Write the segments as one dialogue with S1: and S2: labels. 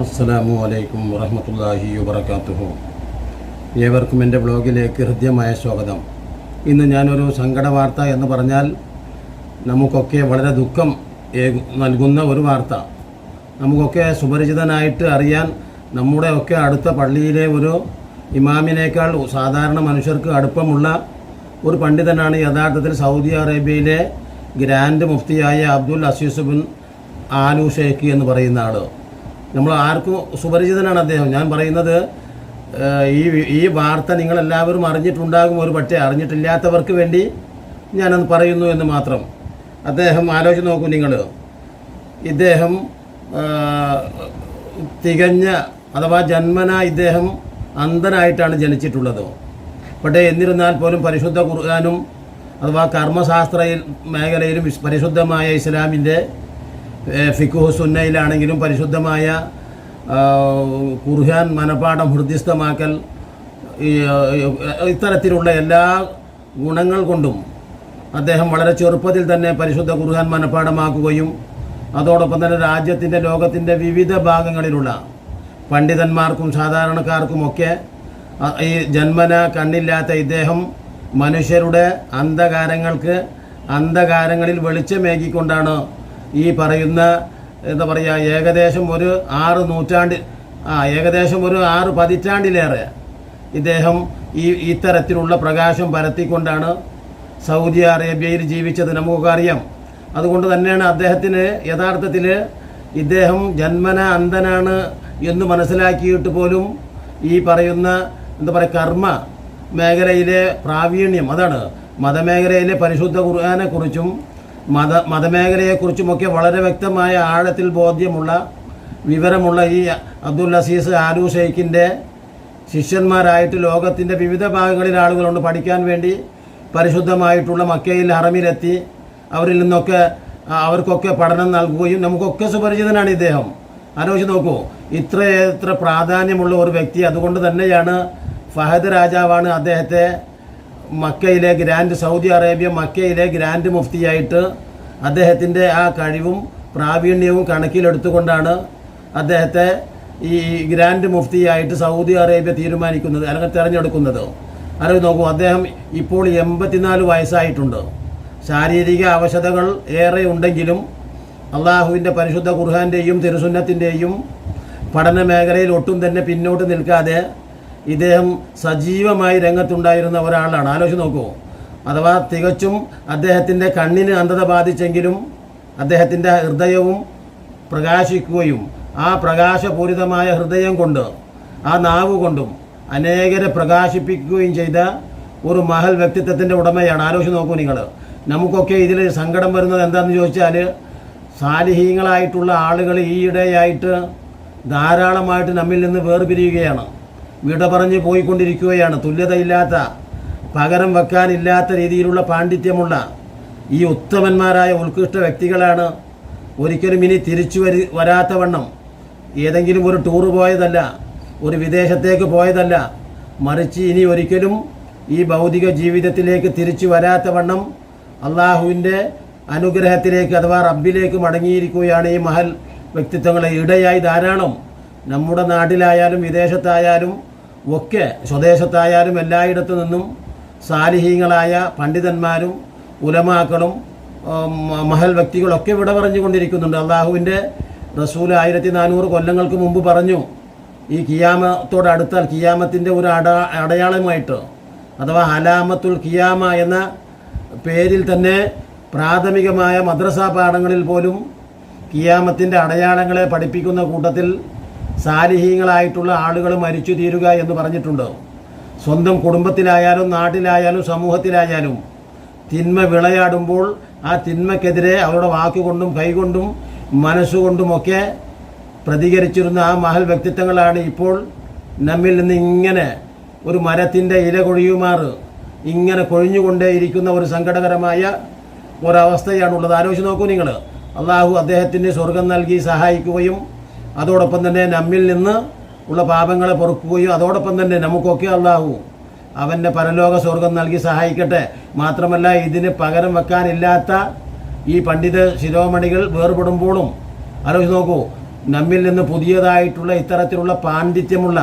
S1: അസ്സലാമു അലൈക്കും വറഹമത്തല്ലാഹി വബർക്കാത്തുഹു ഏവർക്കും എന്റെ ബ്ലോഗിലേക്ക് ഹൃദ്യമായ സ്വാഗതം. ഇന്ന് ഞാനൊരു സങ്കട വാർത്ത എന്ന് പറഞ്ഞാൽ നമുക്കൊക്കെ വളരെ ദുഃഖം നൽകുന്ന ഒരു വാർത്ത. നമുക്കൊക്കെ സുപരിചിതനായിട്ട് അറിയാൻ നമ്മുടെ ഒക്കെ അടുത്ത പള്ളിയിലെ ഒരു ഇമാമിനേക്കാൾ സാധാരണ മനുഷ്യർക്ക് അടുപ്പമുള്ള ഒരു പണ്ഡിതനാണ് യഥാർത്ഥത്തിൽ സൗദി അറേബ്യയിലെ grand മുഫ്തിയായ Abdul Aziz bin Al Sheikh എന്ന് പറയുന്ന ആൾ നമ്മൾ ആർക്കും സുപരിചിതനാണ് അദ്ദേഹം. ഞാൻ പറയുന്നത് ഈ ഈ വാർത്ത നിങ്ങളെല്ലാവരും അറിഞ്ഞിട്ടുണ്ടാകും ഒരു പക്ഷേ അറിഞ്ഞിട്ടില്ലാത്തവർക്ക് വേണ്ടി ഞാനത് പറയുന്നു എന്ന് മാത്രം. അദ്ദേഹം ആലോചിച്ച് നോക്കൂ നിങ്ങൾ. ഇദ്ദേഹം തികഞ്ഞ അഥവാ ജന്മന ഇദ്ദേഹം അന്ധനായിട്ടാണ് ജനിച്ചിട്ടുള്ളത്. പക്ഷേ എന്നിരുന്നാൽ പോലും പരിശുദ്ധ ഖുർആാനും അഥവാ കർമ്മശാസ്ത്ര മേഖലയിലും പരിശുദ്ധമായ ഇസ്ലാമിന്റെ ഫിഖുഹു സുന്നയിലാണെങ്കിലും പരിശുദ്ധമായ കുർഹാൻ മനപാഠം ഹൃദ്യസ്ഥമാക്കൽ ഇത്തരത്തിലുള്ള എല്ലാ ഗുണങ്ങൾ കൊണ്ടും അദ്ദേഹം വളരെ ചെറുപ്പത്തിൽ തന്നെ പരിശുദ്ധ കുർഹാൻ മനപാഠമാക്കുകയും അതോടൊപ്പം തന്നെ രാജ്യത്തിന്റെ ലോകത്തിന്റെ വിവിധ ഭാഗങ്ങളിലുള്ള പണ്ഡിതന്മാർക്കും സാധാരണക്കാർക്കുമൊക്കെ ഈ ജന്മന കണ്ണില്ലാത്ത ഇദ്ദേഹം മനുഷ്യരുടെ അന്ധകാരങ്ങൾക്ക് അന്ധകാരങ്ങളിൽ വെളിച്ചമേകിക്കൊണ്ടാണ് ഈ പറയുന്ന എന്താ പറയുക ഏകദേശം ഒരു ആറ് നൂറ്റാണ്ട് ആ ഏകദേശം ഒരു ആറ് പതിറ്റാണ്ടിലേറെ ഇദ്ദേഹം ഈ ഇത്തരത്തിലുള്ള പ്രകാശം പരത്തിക്കൊണ്ടാണ് സൗദി അറേബ്യയിൽ ജീവിച്ചത് നമുക്കൊക്കെ അറിയാം അതുകൊണ്ട് തന്നെയാണ് അദ്ദേഹത്തിന് യഥാർത്ഥത്തിൽ ഇദ്ദേഹം ജന്മന അന്ധനാണ് എന്ന് മനസ്സിലാക്കിയിട്ട് പോലും ഈ പറയുന്ന എന്താ പറയുക കർമ്മ മേഖലയിലെ പ്രാവീണ്യം അതാണ് മതമേഖലയിലെ പരിശുദ്ധ ഖുർആാനെക്കുറിച്ചും മത മതമേഖലയെക്കുറിച്ചുമൊക്കെ വളരെ വ്യക്തമായ ആഴത്തിൽ ബോധ്യമുള്ള വിവരമുള്ള ഈ അബ്ദുൽ അസീസ് ആലു ഷെയ്ഖിന്റെ ശിഷ്യന്മാരായിട്ട് ലോകത്തിന്റെ വിവിധ ഭാഗങ്ങളിൽ ആളുകളുണ്ട്. പഠിക്കാൻ വേണ്ടി പരിശുദ്ധമായിട്ടുള്ള മക്കയിൽ ഹറമിലെത്തി അവരിൽ നിന്നൊക്കെ അവർക്കൊക്കെ പഠനം നൽകുകയും നമുക്കൊക്കെ സുപരിചിതനാണ് ഇദ്ദേഹം. ആലോചിച്ച് നോക്കൂ ഇത്ര എത്ര പ്രാധാന്യമുള്ള ഒരു വ്യക്തി. അതുകൊണ്ട് തന്നെയാണ് ഫഹദ് രാജാവാണ് അദ്ദേഹത്തെ മക്കയിലെ ഗ്രാൻഡ് സൗദി അറേബ്യ മക്കയിലെ ഗ്രാൻഡ് മുഫ്തിയായിട്ട് അദ്ദേഹത്തിന്റെ ആ കഴിവും പ്രാവീണ്യവും കണക്കിലെടുത്തുകൊണ്ടാണ് അദ്ദേഹത്തെ ഈ ഗ്രാൻഡ് മുഫ്തിയായിട്ട് സൗദി അറേബ്യ തീരുമാനിക്കുന്നത് അല്ലെങ്കിൽ തിരഞ്ഞെടുക്കുന്നത്. അല്ലെങ്കിൽ നോക്കൂ അദ്ദേഹം ഇപ്പോൾ എൺപത്തിനാല് വയസ്സായിട്ടുണ്ട്. ശാരീരിക അവശതകൾ ഏറെ ഉണ്ടെങ്കിലും അള്ളാഹുവിന്റെ പരിശുദ്ധ ഖുർഹാന്റെയും തിരുസുന്നത്തിന്റെയും പഠന മേഖലയിൽ ഒട്ടും തന്നെ പിന്നോട്ട് നിൽക്കാതെ ഇദ്ദേഹം സജീവമായി രംഗത്തുണ്ടായിരുന്ന ഒരാളാണ്. ആലോചിച്ച് നോക്കൂ. അഥവാ തികച്ചും അദ്ദേഹത്തിന്റെ കണ്ണിന് അന്ധത ബാധിച്ചെങ്കിലും അദ്ദേഹത്തിന്റെ ഹൃദയവും പ്രകാശിക്കുകയും ആ പ്രകാശപൂരിതമായ ഹൃദയം കൊണ്ട് ആ നാവ് കൊണ്ടും അനേകരെ പ്രകാശിപ്പിക്കുകയും ചെയ്ത ഒരു മഹൽ വ്യക്തിത്വത്തിന്റെ ഉടമയാണ്. ആലോചിച്ച് നോക്കൂ നിങ്ങൾ. നമുക്കൊക്കെ ഇതിൽ സങ്കടം വരുന്നത് എന്താണെന്ന് ചോദിച്ചാൽ സാലിഹീങ്ങളായിട്ടുള്ള ആളുകൾ ഈയിടെയായിട്ട് ധാരാളമായിട്ട് നമ്മിൽ നിന്ന് വേർപിരിയുകയാണ്. വിട പറഞ്ഞ് പോയിക്കൊണ്ടിരിക്കുകയാണ്. തുല്യതയില്ലാത്ത പകരം വെക്കാനില്ലാത്ത രീതിയിലുള്ള പാണ്ഡിത്യമുള്ള ഈ ഉത്തമന്മാരായ ഉത്കൃഷ്ട വ്യക്തികളാണ് ഒരിക്കലും ഇനി തിരിച്ചു വരി വരാത്ത വണ്ണം ഏതെങ്കിലും ഒരു ടൂർ പോയതല്ല ഒരു വിദേശത്തേക്ക് പോയതല്ല മറിച്ച് ഇനി ഒരിക്കലും ഈ ഭൗതിക ജീവിതത്തിലേക്ക് തിരിച്ചു വരാത്ത വണ്ണം അള്ളാഹുവിന്റെ അനുഗ്രഹത്തിലേക്ക് അഥവാ റബ്ബിലേക്ക് മടങ്ങിയിരിക്കുകയാണ് ഈ മഹൽ വ്യക്തിത്വങ്ങളെ. ഇടയായി ധാരാളം നമ്മുടെ നാട്ടിലായാലും വിദേശത്തായാലും ഒക്കെ സ്വദേശത്തായാലും എല്ലായിടത്തു നിന്നും സാലിഹീങ്ങളായ പണ്ഡിതന്മാരും ഉലമാക്കളും മഹൽ വ്യക്തികളൊക്കെ വിട പറഞ്ഞുകൊണ്ടിരിക്കുന്നുണ്ട്. അള്ളാഹുവിന്റെ റസൂൽ ആയിരത്തി നാനൂറ് കൊല്ലങ്ങൾക്ക് മുമ്പ് പറഞ്ഞു ഈ കിയാമത്തോടടുത്താൽ കിയാമത്തിന്റെ ഒരു അട അടയാളമായിട്ട് അഥവാ അലാമത്തുൽ കിയാമ എന്ന പേരിൽ തന്നെ പ്രാഥമികമായ മദ്രസാ പാഠങ്ങളിൽ പോലും കിയാമത്തിന്റെ അടയാളങ്ങളെ പഠിപ്പിക്കുന്ന കൂട്ടത്തിൽ സാലിഹീങ്ങളായിട്ടുള്ള ആളുകൾ മരിച്ചു തീരുക എന്ന് പറഞ്ഞിട്ടുണ്ട്. സ്വന്തം കുടുംബത്തിലായാലും നാട്ടിലായാലും സമൂഹത്തിലായാലും തിന്മ വിളയാടുമ്പോൾ ആ തിന്മക്കെതിരെ അവരുടെ വാക്കുകൊണ്ടും കൈകൊണ്ടും മനസ്സുകൊണ്ടുമൊക്കെ പ്രതികരിച്ചിരുന്ന ആ മഹൽ വ്യക്തിത്വങ്ങളാണ് ഇപ്പോൾ നമ്മിൽ നിന്ന് ഇങ്ങനെ ഒരു മരത്തിന്റെ ഇല കൊഴിയുമാർ ഇങ്ങനെ കൊഴിഞ്ഞുകൊണ്ടേയിരിക്കുന്ന ഒരു സങ്കടകരമായ ഒരവസ്ഥയാണുള്ളത്. ആലോചിച്ച് നോക്കൂ നിങ്ങൾ. അള്ളാഹു അദ്ദേഹത്തിന് സ്വർഗം നൽകി സഹായിക്കുകയും അതോടൊപ്പം തന്നെ നമ്മിൽ നിന്ന് ഉള്ള പാപങ്ങളെ പൊറുക്കുകയും അതോടൊപ്പം തന്നെ നമുക്കൊക്കെ അള്ളാഹു അവന്റെ പരലോക സ്വർഗം നൽകി സഹായിക്കട്ടെ. മാത്രമല്ല ഇതിന് പകരം വെക്കാനില്ലാത്ത ഈ പണ്ഡിത ശിരോമണികൾ വേർപെടുമ്പോഴും ആലോചിച്ച് നോക്കൂ നമ്മിൽ നിന്ന് പുതിയതായിട്ടുള്ള ഇത്തരത്തിലുള്ള പാണ്ഡിത്യമുള്ള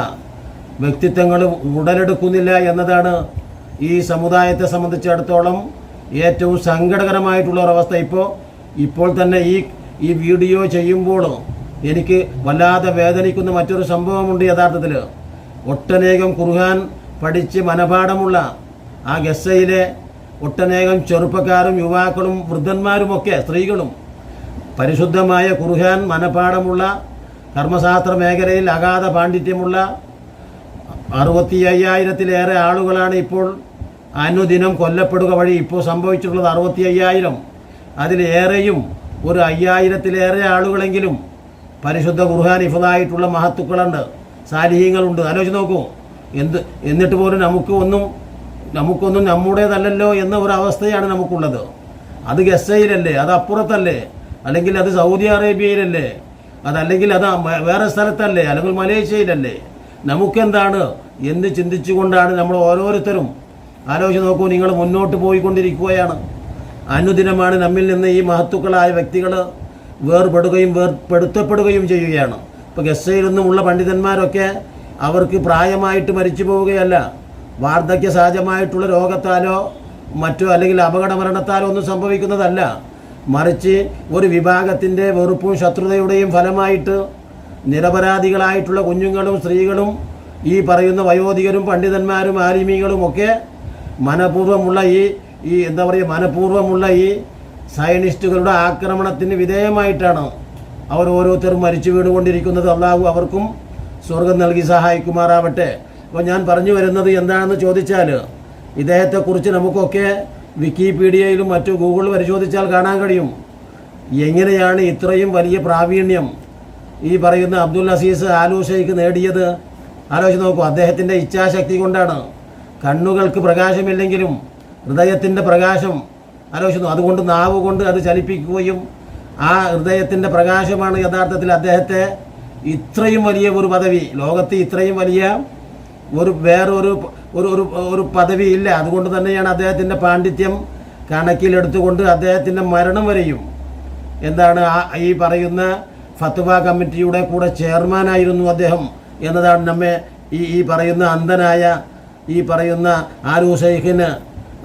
S1: വ്യക്തിത്വങ്ങൾ ഉടലെടുക്കുന്നില്ല എന്നതാണ് ഈ സമുദായത്തെ സംബന്ധിച്ചിടത്തോളം ഏറ്റവും സങ്കടകരമായിട്ടുള്ള ഒരവസ്ഥ. ഇപ്പോൾ ഇപ്പോൾ തന്നെ ഈ ഈ വീഡിയോ ചെയ്യുമ്പോൾ എനിക്ക് വല്ലാതെ വേദനിക്കുന്ന മറ്റൊരു സംഭവമുണ്ട് യഥാർത്ഥത്തിൽ ഒട്ടനേകം കുറുഹാൻ പഠിച്ച് മനപാഠമുള്ള ആ ഗസയിലെ ഒട്ടനേകം ചെറുപ്പക്കാരും യുവാക്കളും വൃദ്ധന്മാരുമൊക്കെ സ്ത്രീകളും പരിശുദ്ധമായ കുറുഹാൻ മനപാഠമുള്ള കർമ്മശാസ്ത്ര മേഖലയിൽ അഗാധ പാണ്ഡിത്യമുള്ള അറുപത്തി അയ്യായിരത്തിലേറെ ആളുകളാണ് ഇപ്പോൾ അനുദിനം കൊല്ലപ്പെടുക വഴി ഇപ്പോൾ സംഭവിച്ചിട്ടുള്ളത് അറുപത്തി അയ്യായിരം അതിലേറെയും ഒരു അയ്യായിരത്തിലേറെ ആളുകളെങ്കിലും പരിശുദ്ധ ഖുർഹാൻ ഇഫതായിട്ടുള്ള മഹത്തുക്കളുണ്ട്. സാലിഹ്യങ്ങളുണ്ട് ആലോചിച്ച് നോക്കൂ. എന്ത് എന്നിട്ട് പോലും നമുക്ക് ഒന്നും നമുക്കൊന്നും നമ്മുടേതല്ലല്ലോ എന്ന ഒരു അവസ്ഥയാണ് നമുക്കുള്ളത്. അത് ഗസയിലല്ലേ? അത് അപ്പുറത്തല്ലേ? അല്ലെങ്കിൽ അത് സൗദി അറേബ്യയിലല്ലേ? അതല്ലെങ്കിൽ അത് വേറെ സ്ഥലത്തല്ലേ? അല്ലെങ്കിൽ മലേഷ്യയിലല്ലേ? നമുക്കെന്താണ്? എന്ന് ചിന്തിച്ചുകൊണ്ടാണ് നമ്മൾ ഓരോരുത്തരും. ആലോചിച്ച് നോക്കൂ നിങ്ങൾ മുന്നോട്ട് പോയിക്കൊണ്ടിരിക്കുകയാണ്. അനുദിനമാണ് നമ്മിൽ നിന്ന് ഈ മഹത്തുക്കളായ വ്യക്തികൾ വേർപെടുകയും വേർപെടുത്തപ്പെടുകയും ചെയ്യുകയാണ്. ഇപ്പോൾ ഗസയിൽ നിന്നുമുള്ള പണ്ഡിതന്മാരൊക്കെ അവർക്ക് പ്രായമായിട്ട് മരിച്ചു പോവുകയല്ല. വാർദ്ധക്യ സഹജമായിട്ടുള്ള രോഗത്താലോ മറ്റോ അല്ലെങ്കിൽ അപകട മരണത്താലോ ഒന്നും സംഭവിക്കുന്നതല്ല. മറിച്ച് ഒരു വിഭാഗത്തിന്റെ വെറുപ്പും ശത്രുതയുടെയും ഫലമായിട്ട് നിരപരാധികളായിട്ടുള്ള കുഞ്ഞുങ്ങളും സ്ത്രീകളും ഈ പറയുന്ന വയോധികരും പണ്ഡിതന്മാരും ആലിമീകളും ഒക്കെ മനഃപൂർവമുള്ള ഈ ഈ എന്താ പറയുക മനഃപൂർവമുള്ള ഈ സയനിസ്റ്റുകളുടെ ആക്രമണത്തിന് വിധേയമായിട്ടാണ് അവർ ഓരോരുത്തരും മരിച്ചു വീണുകൊണ്ടിരിക്കുന്നത്. അള്ളാഹു അവർക്കും സ്വർഗം നൽകി സഹായിക്കുമാറാവട്ടെ. അപ്പോൾ ഞാൻ പറഞ്ഞു വരുന്നത് എന്താണെന്ന് ചോദിച്ചാൽ ഇദ്ദേഹത്തെക്കുറിച്ച് നമുക്കൊക്കെ വിക്കിപീഡിയയിലും മറ്റു ഗൂഗിൾ പരിശോധിച്ചാൽ കാണാൻ കഴിയും. എങ്ങനെയാണ് ഇത്രയും വലിയ പ്രാവീണ്യം ഈ പറയുന്ന അബ്ദുൽ അസീസ് ആലൂഷയ്ക്ക് നേടിയത്? ആലോചിച്ച് നോക്കൂ അദ്ദേഹത്തിന്റെ ഇച്ഛാശക്തി കൊണ്ടാണ്. കണ്ണുകൾക്ക് പ്രകാശമില്ലെങ്കിലും ഹൃദയത്തിന്റെ പ്രകാശം ആലോചിക്കുന്നു. അതുകൊണ്ട് നാവ് കൊണ്ട് അത് ചലിപ്പിക്കുകയും ആ ഹൃദയത്തിന്റെ പ്രകാശമാണ് യഥാർത്ഥത്തിൽ അദ്ദേഹത്തെ ഇത്രയും വലിയ ഒരു പദവി ലോകത്ത് ഇത്രയും വലിയ ഒരു വേറൊരു ഒരു ഒരു ഒരു പദവി ഇല്ല. അതുകൊണ്ട് തന്നെയാണ് അദ്ദേഹത്തിന്റെ പാണ്ഡിത്യം കണക്കിലെടുത്തുകൊണ്ട് അദ്ദേഹത്തിന്റെ മരണം വരെയും എന്താണ് ആ ഈ പറയുന്ന ഫത്വ കമ്മിറ്റിയുടെ കൂടെ ചെയർമാനായിരുന്നു അദ്ദേഹം എന്നതാണ് നമ്മെ ഈ ഈ പറയുന്ന അന്ധനായ ഈ പറയുന്ന ആലു ഷെയ്ഖിന്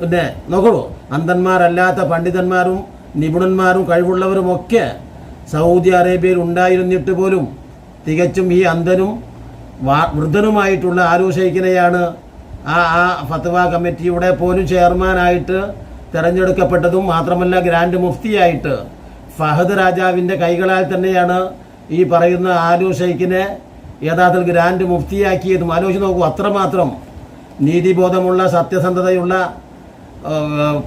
S1: പിന്നെ നോക്കൂ. അന്ധന്മാരല്ലാത്ത പണ്ഡിതന്മാരും നിപുണന്മാരും കഴിവുള്ളവരുമൊക്കെ സൗദി അറേബ്യയിൽ ഉണ്ടായിരുന്നിട്ട് പോലും തികച്ചും ഈ അന്ധനും വൃദ്ധനുമായിട്ടുള്ള ആലു ഷെയ്ഖിനെയാണ് ആ ആ ഫത്വ കമ്മിറ്റിയുടെ പോലും ചെയർമാനായിട്ട് തിരഞ്ഞെടുക്കപ്പെട്ടതും മാത്രമല്ല ഗ്രാൻഡ് മുഫ്തിയായിട്ട് ഫഹദ് രാജാവിന്റെ കൈകളാൽ തന്നെയാണ് ഈ പറയുന്ന ആലു ഷെയ്ഖിനെ യഥാർത്ഥത്തിൽ ഗ്രാൻഡ് മുഫ്തിയാക്കിയതും. ആലോചിച്ച് നോക്കൂ അത്രമാത്രം നീതിബോധമുള്ള സത്യസന്ധതയുള്ള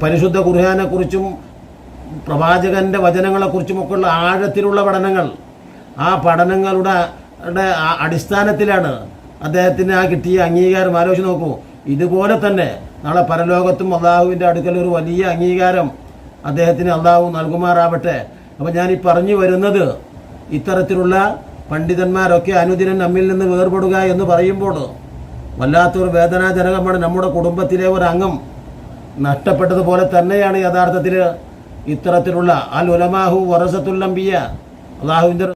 S1: പരിശുദ്ധ ഖുർഹാനെക്കുറിച്ചും പ്രവാചകന്റെ വചനങ്ങളെക്കുറിച്ചുമൊക്കെയുള്ള ആഴത്തിലുള്ള പഠനങ്ങൾ. ആ പഠനങ്ങളുടെ അടിസ്ഥാനത്തിലാണ് അദ്ദേഹത്തിന് ആ കിട്ടിയ അംഗീകാരം. ആലോചിച്ച് നോക്കൂ. ഇതുപോലെ തന്നെ നാളെ പരലോകത്തും അള്ളാഹുവിന്റെ അടുക്കൽ ഒരു വലിയ അംഗീകാരം അദ്ദേഹത്തിന് അള്ളാഹു നൽകുമാറാവട്ടെ. അപ്പോൾ ഞാൻ ഈ പറഞ്ഞു വരുന്നത് ഇത്തരത്തിലുള്ള പണ്ഡിതന്മാരൊക്കെ അനുദിനം നമ്മിൽ നിന്ന് വേർപെടുക എന്ന് പറയുമ്പോൾ വല്ലാത്തൊരു വേദനാജനകമാണ് നമ്മുടെ കുടുംബത്തിലെ ഒരു അംഗം നഷ്ടപ്പെട്ടതുപോലെ തന്നെയാണ് യഥാർത്ഥത്തിൽ ഇത്തരത്തിലുള്ള അൽ ഉലമാഹു വറസത്തുല്ലംബിയ അള്ളാഹുവിന്റെ